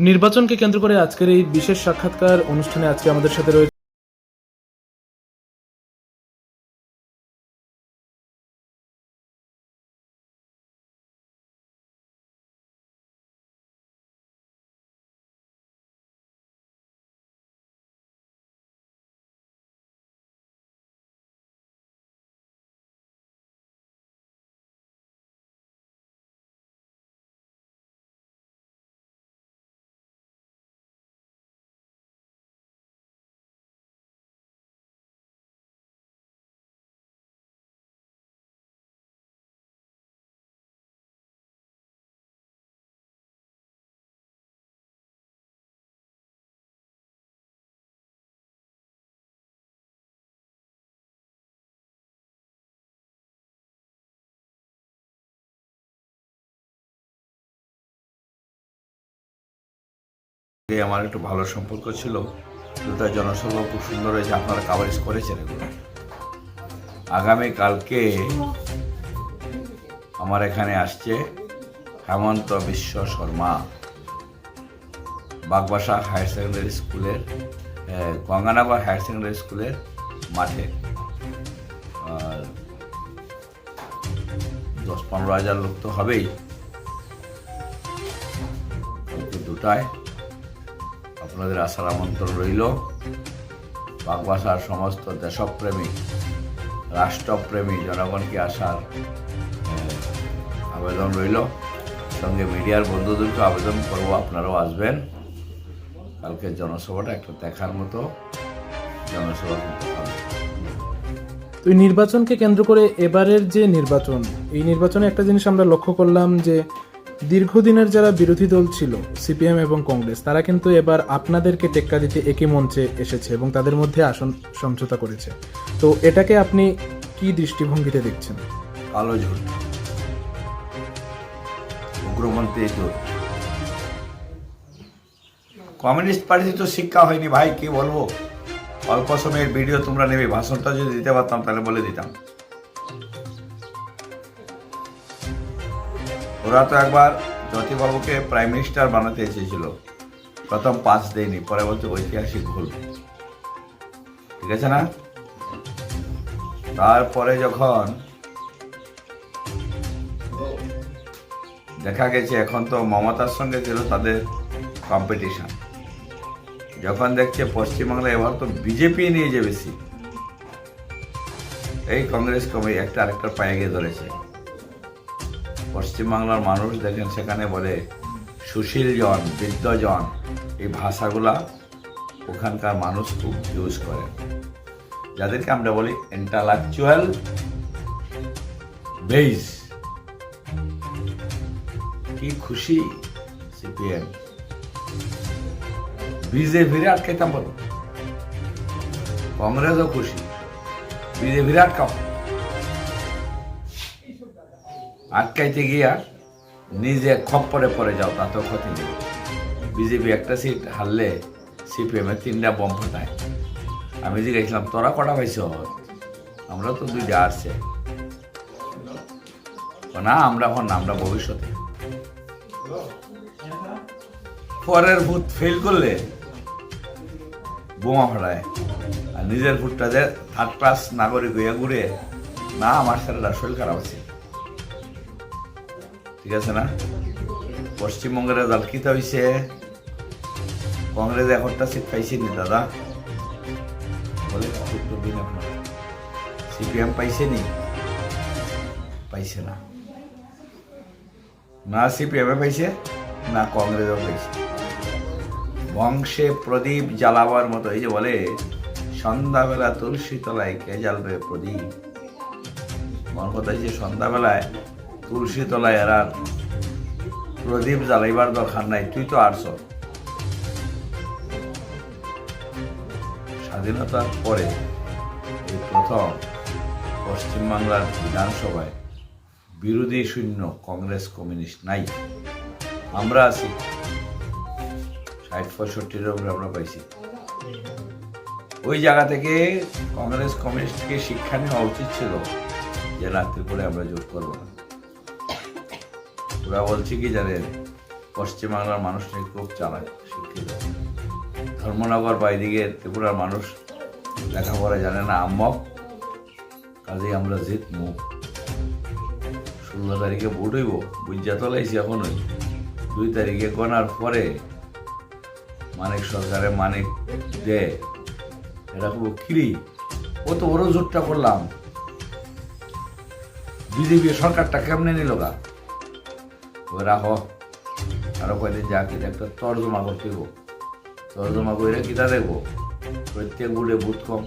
নির্বাচনকে কেন্দ্র করে আজকের এই বিশেষ সাক্ষাৎকার অনুষ্ঠানে আজকে আমাদের সাথে রয়েছে আমার একটু ভালো সম্পর্ক ছিল দুটা জনসভা খুব সুন্দর হয়েছে, আপনারা কাভারেজ করেছেন এগুলো। আগামীকালকে আমার এখানে আসছে হেমন্ত বিশ্ব শর্মা, বাগবাসা হায়ার সেকেন্ডারি স্কুলের গঙ্গানগর হায়ার সেকেন্ডারি স্কুলের মাঠে। দশ পনেরো হাজার লোক তো হবেই। দুটায়। আপনাদের আসার আমন্ত্রণ রইল। বাগবাসার সমস্ত দেশপ্রেমী, রাষ্ট্রপ্রেমী জনগণকে আসার আবেদন রইল। সঙ্গে মিডিয়ার বন্ধুদেরকে আবেদন করব, আপনারাও আসবেন। কালকে জনসভাটা একটা দেখার মতো জনসভা তো এই নির্বাচনকে কেন্দ্র করে এবারের যে নির্বাচন, এই নির্বাচনে একটা জিনিস আমরা লক্ষ্য করলাম যে দীর্ঘদিনের যারা বিরোধী দল ছিল, সিপিএম এবং কংগ্রেস, তারা কিন্তু এবার আপনাদেরকে টেক্কা দিতে একই মঞ্চে এসেছে এবং তাদের মধ্যে আসন সমঝোতা করেছে। তো এটাকে আপনি কি দৃষ্টিভঙ্গিতে দেখছেন? কালো জোট কমিউনিস্ট পার্টি তো শিক্ষা হয়নি, ভাই, কি বলব? অল্প সময়ের ভিডিও তোমরা নেবে, ভাষণটা যদি দিতে পারতাম তাহলে বলে দিতাম। ওরা তো একবার জ্যোতিবাবুকে প্রাইম মিনিস্টার বানাতে এসেছিল। প্রথম পাঁচ দেয়নি, পরে বলছে ঐতিহাসিক ভুল। ঠিক আছে না? তারপরে যখন দেখা গেছে এখন তো মমতার সঙ্গে ছিল তাদের কম্পিটিশন যখন দেখছে পশ্চিমবাংলা এবার তো বিজেপি নিয়ে যে বেশি। এই কংগ্রেস কমে একটা আরেকটা পায়ে গিয়ে ধরেছে। পশ্চিমবাংলার মানুষ দেখেন সেখানে বলে সুশীল জন বৃদ্ধজন, এই ভাষাগুলা ওখানকার মানুষ খুব ইউজ করে। যাদেরকে আমরা বলি ইন্টালেকচুয়াল বেস কি খুশি সিপিএম বিজেপির আটকাইতাম বলো। কংগ্রেসও খুশি। বিজেপির আটকাও। আটকাইতে গিয়া নিজে খপ্পরে পরে যাও তা তো ক্ষতি নেই। বিজেপি একটা সিট হারলে সিপিএম তিনটা বম ফাটায়। আমি জিজ্ঞাসলাম তোরা কটা পাইছ? আমরা তো দুইটা আসছে না আমরা এখন না, আমরা ভবিষ্যতে। পরের ভূত ফেল করলে বোমা ফাটায়। আর নিজের ভূতটা যে থার্ড ক্লাস নাগরিক হইয়া ঘুরে না আমার ছেলেটা শরীর খারাপ আছে। ঠিক আছে না? পশ্চিমবঙ্গের রেজাল্ট কি হয়েছে কংগ্রেস এখনটা সিট পাইছে নি দাদা। বলে সিপিএম পাইছে নি পাইছে না। না সিপিএমে পাইছে, না কংগ্রেসও পাইছে। বংশে প্রদীপ জ্বালাবার মতো, এই যে বলে, সন্ধ্যাবেলা তুলসী তলায় কে জ্বালবে প্রদীপ? মন কথা যে সন্ধ্যাবেলায় তুলসী তলায় এরা প্রদীপ জ্বালাইবার দরকার নাই, তুই তো আরছ স্বাধীনতার পরে এই প্রথম পশ্চিমবাংলার বিধানসভায় বিরোধী শূন্য কংগ্রেস কমিউনিস্ট নাই। আমরা আছি। ষাট পঁয়ষট্টির উপরে আমরা পাইছি। ওই জায়গা থেকে কংগ্রেস কমিউনিস্টকে শিক্ষা নেওয়া উচিত ছিল যে না করে আমরা যোগ করব না। ওরা বলছে কি জানেন পশ্চিমবাংলার মানুষটাই খুব চালাক, শিক্ষিত। ধর্মনগর বা এদিকে ত্রিপুরার মানুষ লেখাপড়া জানে না, আম্মক। কাজেই আমরা জিতমু ষোলো তারিখে ভোট হইব বুঝা তোলাইছি এখনই। দুই তারিখে গণার পরে মানিক সরকারে মানিক দে। এটা খুব কিরি ও তো বড় জোরটা করলাম। বিজেপি সরকারটা কেমনে নিল গা? ও রাখো আরও কয়দিন যা কি একটা তর্জমা করতে হইব তর্জমা করে কিতা দেখব? প্রত্যেক বুড়ে বুথ কম।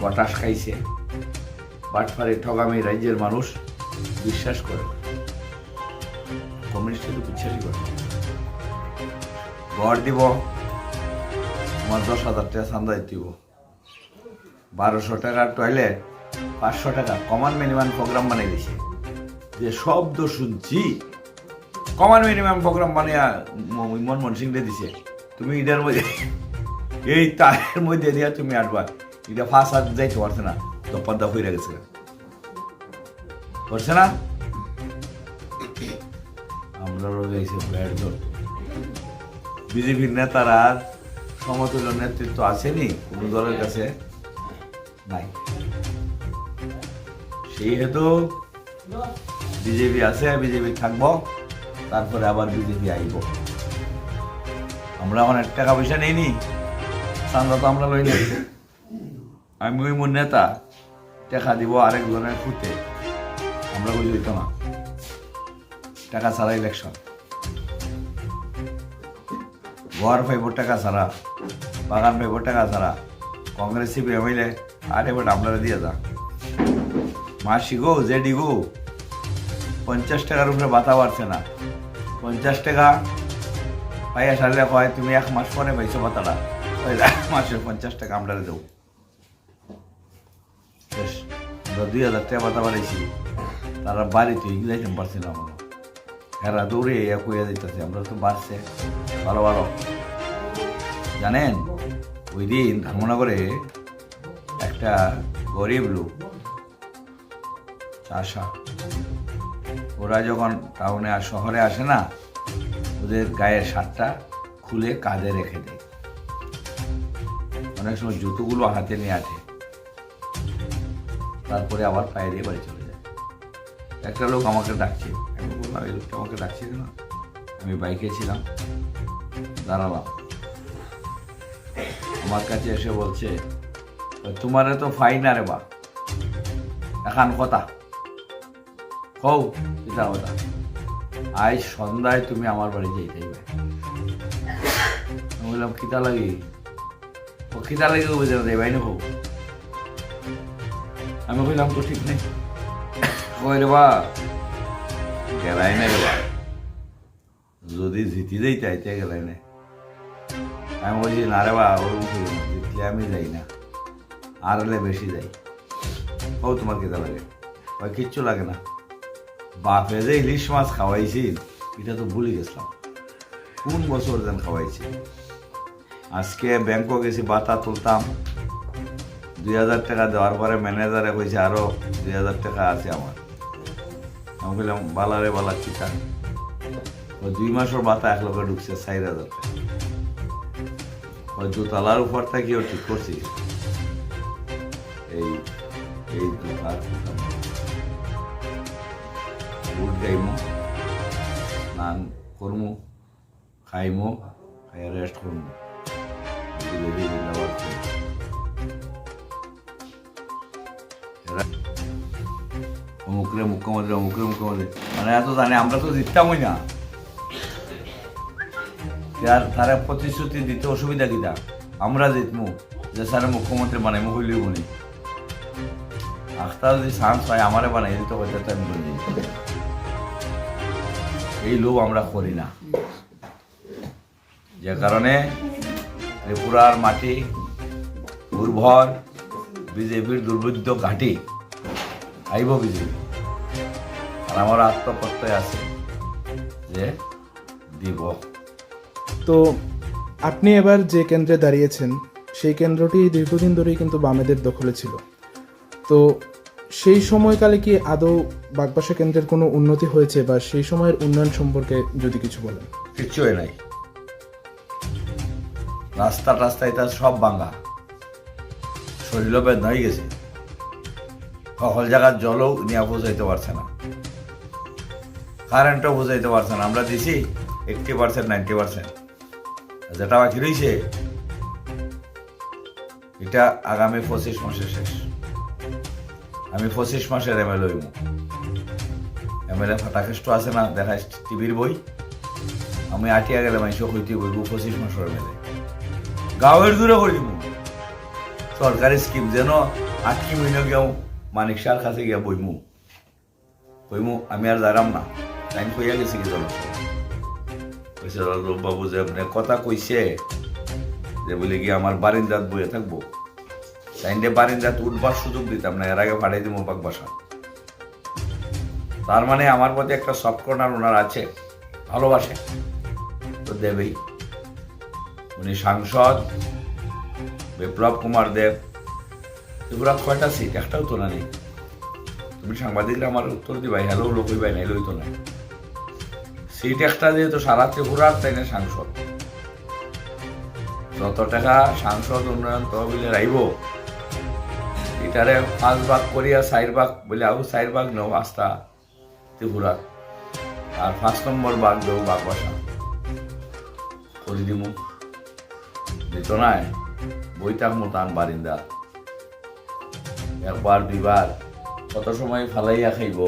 বটাস খাইছে। বাটফারে ঠগামি রাজ্যের মানুষ বিশ্বাস করে কমিউনিস্ট তো বিশ্বাসই করে গড় দিব আমার দশ হাজার টাকা চান্দা দিব। বারোশো টাকার টয়লেট পাঁচশো টাকা। কমন মিনিমাম প্রোগ্রাম বানিয়ে দিছে। যে শব্দ শুনছি। কমান মিনিমাম প্রোগ্রাম বানিয়ে মনমোহন সিং দিছে। তুমি এটার মধ্যে এই তারের মধ্যে দিয়া তুমি আটবা। এটা ফার্স্ট হাত যাইতে পারছে না। তো পদ্মা হয়ে গেছে। করছে না? আমরা রয়েছে ব্যাট দল বিজেপির নেতারা সমতুল্য নেতৃত্ব আসেনি? কোনো দলের কাছে? নাই। সেই হেতু বিজেপি আছে, বিজেপি থাকব, তারপরে আবার বিজেপি আইব। আমরা অনেক টাকা পয়সা নেইনি চান্দা তো আমরা লই নাই। আমি ওই মোর নেতা, টাকা দিব আরেকজনের ফুটে আমরা বুঝি হইতো না। টাকা ছাড়া ইলেকশন ঘর পাইব টাকা ছাড়া, বাগান পাইব টাকা ছাড়া। কংগ্রেস, সিপিএম হইলে, আরে এবার আপনারা দিয়ে যা। মাসি গো, জেডি গো পঞ্চাশ টাকার উপরে বাতা বাড়ছে না। পঞ্চাশ টাকা পাইয়া সারলে কয়, তুমি এক মাস পরে পাইছো বাতাটা। ওই এক মাসে পঞ্চাশ টাকা আমরা দেবো। বেশ, আমরা দুই হাজার টাকা বাতা বাড়াইছি। তারা বাড়িতে যাইতে পারছিলাম আমরা হেরা দৌড়ে ইয়া কইয়া দিতেছে আমরা তো বাড়ছে, ভালো ভালো। জানেন, ওই দিন ধর্মনগরে একটা গরিব লোক, চাষা ওরা যখন টাউনে আর শহরে আসে না, ওদের গায়ের শার্টটা খুলে কাঁধে রেখে দেয়। অনেক সময় জুতোগুলো হাতে নিয়ে আঠে তারপরে আবার পায়ে দিয়ে বাড়ি চলে যায়। একটা লোক আমাকে ডাকছে। আমি বললাম, এই লোকটা আমাকে ডাকছে কেন? আমি বাইকে ছিলাম। দাঁড়ালাম। আমার কাছে এসে বলছে, তোমারে তো ফাইন আরে বা এখন কথা। হও এটা কথা আজ সন্ধ্যায় তুমি আমার বাড়ি যাইতেই আমি বললাম, খিতা লাগি? ও, খিতা লাগি বুঝে না ভাই নেব আমি কইলাম তো ঠিক নেই। কই রে বা? গেলাই না রে বা যদি জিতি যাই চাইতে গেলাই না আমি বলছি, না রে বা ওর জিতলে আমি যাই না। আর হলে বেশি যাই। ও তোমার কেতা লাগে? ওই কিচ্ছু লাগে না। বাপে যে ইলিশ মাছ খাওয়াইছি, এটা তো ভুলে গেছিলাম। কোন বছর যেন খাওয়াইছি? আজকে ব্যাংকক গেছি, বাতা তুলতাম। দুই হাজার টাকা দেওয়ার পরে ম্যানেজারে কইছে, আরও দুই হাজার টাকা আছে আমার। আমি বললাম বালারে বালা চিকা ওই দুই মাসের বাতা এক লোকে ঢুকছে, চার হাজার টাকা। ওই দোতলার উপর থেকেও ঠিক করছি। এই এই দুটার মানে এত জানে আমরা তো জিততামই না তার প্রতিশ্রুতি দিতে অসুবিধা কিটা আমরা জিতমু যে স্যার মুখ্যমন্ত্রী বানাইমু হইলেই বলি আখতার যদি চান্স হয় আমারে বানাই দিতে আমি বলি এই লোভ আমরা করি না। যে কারণে ত্রিপুরার মাটি উর্বর, বিজেপির দুর্বৃত্ত ঘাঁটি, আইব বিজেপি। আর আমার আত্মপ্রত্যয় আছে যে দিব। তো আপনি এবার যে কেন্দ্রে দাঁড়িয়েছেন, সেই কেন্দ্রটি দীর্ঘদিন ধরেই কিন্তু বামেদের দখলে ছিল। তো সেই সময়কালে কি আদৌ বাগবাসা কেন্দ্রের কোনো উন্নতি হয়েছে বা সেই সময়ের উন্নয়ন সম্পর্কে যদি কিছু বলেন? কিচ্ছু হয় নাই। রাস্তা টাস্তায় তার সব ভাঙা। শরীর বেদনা হয়ে গেছে। সকল জায়গার জলও নিয়ে বোঝাইতে পারছে না। কারেন্টও বোঝাইতে পারছে না। আমরা দিছি এইটটি পার্সেন্ট নাইনটি পার্সেন্ট যেটা বাকি রয়েছে এটা আগামী পঁচিশ মাসে শেষ। আমি পঁচিশ মাসের এম এল হইব। এম এল এ ফাটাকেষ্ট আছে না দেখা টিভির বই। আমি আটিয়া গেলে মানুষ হইতে বইব পঁচিশ মাসের মেলে গাঁয়ের দূরে করে দিব। সরকারি স্কিম যেন আটকি মিনে গিয়াও মানিক সার কাছে গিয়া বইমু। কইমু আমি আর দাঁড়াম না। টাইম কইয়া গেছি কি চলো কইছে বাবু যে কথা কইছে, যে বলে কি আমার বারিন্দাত বইয়ে থাকব। টাইমে বারিন্দাত উঠবার সুযোগ দিতাম না, এর আগে ভাড়াই দিব পাক বাসা তার মানে আমার প্রতি একটা সফট কর্নার ওনার আছে, ভালোবাসে। তো দেবেই। উনি সাংসদ, বিপ্লব কুমার দেব। ত্রিপুরা কয়টা সিট একটাও তো না নেই। তুমি সাংবাদিকরা আমার উত্তর দিবাই হ্যালো লোক হইবাই নাই লইতো না সিট একটা যেহেতু সারা ত্রিপুরার, তাই না সাংসদ? যত টাকা সাংসদ উন্নয়ন তহবিলে রাইব এটারে পাঁচ ভাগ করিয়া চার ভাগ বলে আউ চার ভাগ নেও আস্থা ত্রিপুরা আর পাঁচ নম্বর ভাগ দেও বাগ বাসা করে দিমু। দিত নাই মতান বারিন্দা। একবার দুইবার কত সময় ফালাইয়া খাইব?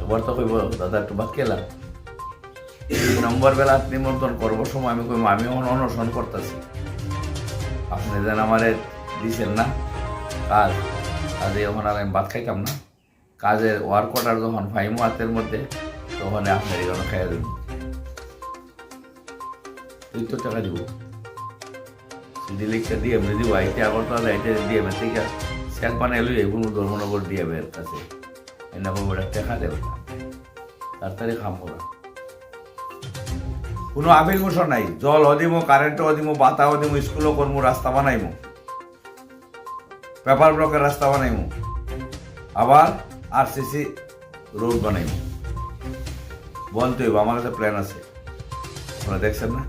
একবার তো কইব, দাদা, একটু ভাত খেলাম নম্বর বেলা নিমন্ত্রণ করব সময় আমি কইব আমি অনশন করতেছি। আপনি যেন আমারে দিছেন না। কাজ, কাজে এখন আর আমি ভাত খাইতাম না, কাজের ওয়ার্ক অর্ডার যখন ফাইমো হাতের মধ্যে তখন আপনার এখানে খাইয়া দেবেন তুই তো টাকা দিব। লিখতে দিয়ে এমনি দিব আইতে আগরতলা আইতে দিয়ে এমনি থেকে স্যাক বানাই লই এগুলো ধর্মনগর দিয়ে বের কাছে। এনে বড় টাকা দেবে তাড়াতাড়ি খাম করা। কোনো আবির মোশন নাই। জল অদিমো কারেন্ট অদিমো, বাতা অদিমো, স্কুলও করমু, রাস্তা বানাইমু। পেপার ব্লকের রাস্তা বানাইমু। আবার আর সিসি রোড বানাইমু। বলতে হইব, আমার কাছে প্ল্যান আছে। আপনারা দেখছেন না?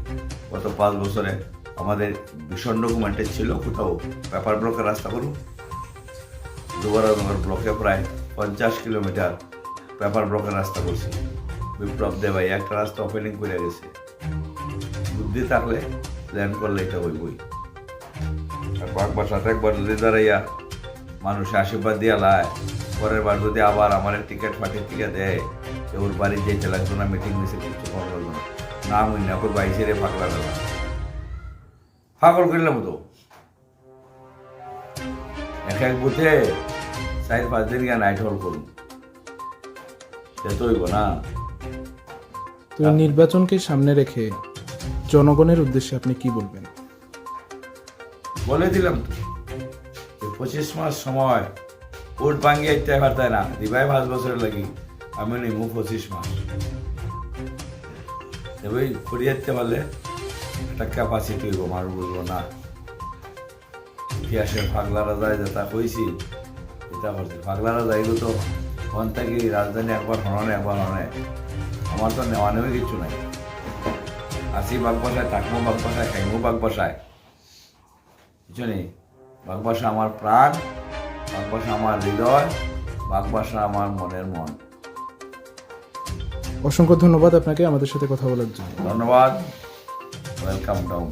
গত পাঁচ বছরে আমাদের ভীষণ ডকুমেন্টের ছিল কোথাও পেপার ব্লকের রাস্তা করুন। দুবারনগর ব্লকে প্রায় পঞ্চাশ কিলোমিটার পেপার ব্লকের রাস্তা করছি। বিপ্লব দেবাই একটা রাস্তা ওপেনিং করে গেছে। বুদ্ধি থাকলে প্ল্যান করলে এটা হইবই। আর বাকবার সাথে একবার যদি দাঁড়াইয়া মানুষ আশীর্বাদ দিয়া লায়, পরের বার যদি আবার আমার টিকিট ফাটিয়ে টিকিট দেয় যে ওর বাড়ি যেতে লাগতো না মিটিং মিছিল কিছু করা লাগতো না। না মুই না কই বাইশে রে ফাঁকলা গেল ফাঁকল করলাম তো। এক এক বুথে চার পাঁচ দিন গিয়ে নাইট হল করুন। সে তো হইব না। তো নির্বাচনকে সামনে রেখে জনগণের উদ্দেশ্যে আপনি কি বলবেন? বলে দিলাম তো পঁচিশ মাস সময় ওট ভাঙিয়ে ইতে পারতায় না? দিবাই পাঁচ বছরের লাগি। আমি নিমু পঁচিশ মাস। এবার করিয়াতে পারলে একটা ক্যাপাসিটি হইব, মানুষ বুঝব না। ইতিহাসের ফাগলারা যায় যেটা কইছি, এটা করছি ফাগলারা যাইব তো ওখান থেকে রাজধানী একবার হননে একবার হনে আমার তো নেওয়া নেওয়া কিছু নাই। আসি বাগ বসায়, থাকব বাগ বসায়, খাইবো বাগ বসায়। কিছু নেই বাগবাসা আমার প্রাণ বাগবাসা আমার হৃদয় বাগবাসা আমার মনের মন। অসংখ্য ধন্যবাদ আপনাকে আমাদের সাথে কথা বলার জন্য। ধন্যবাদ। Welcome down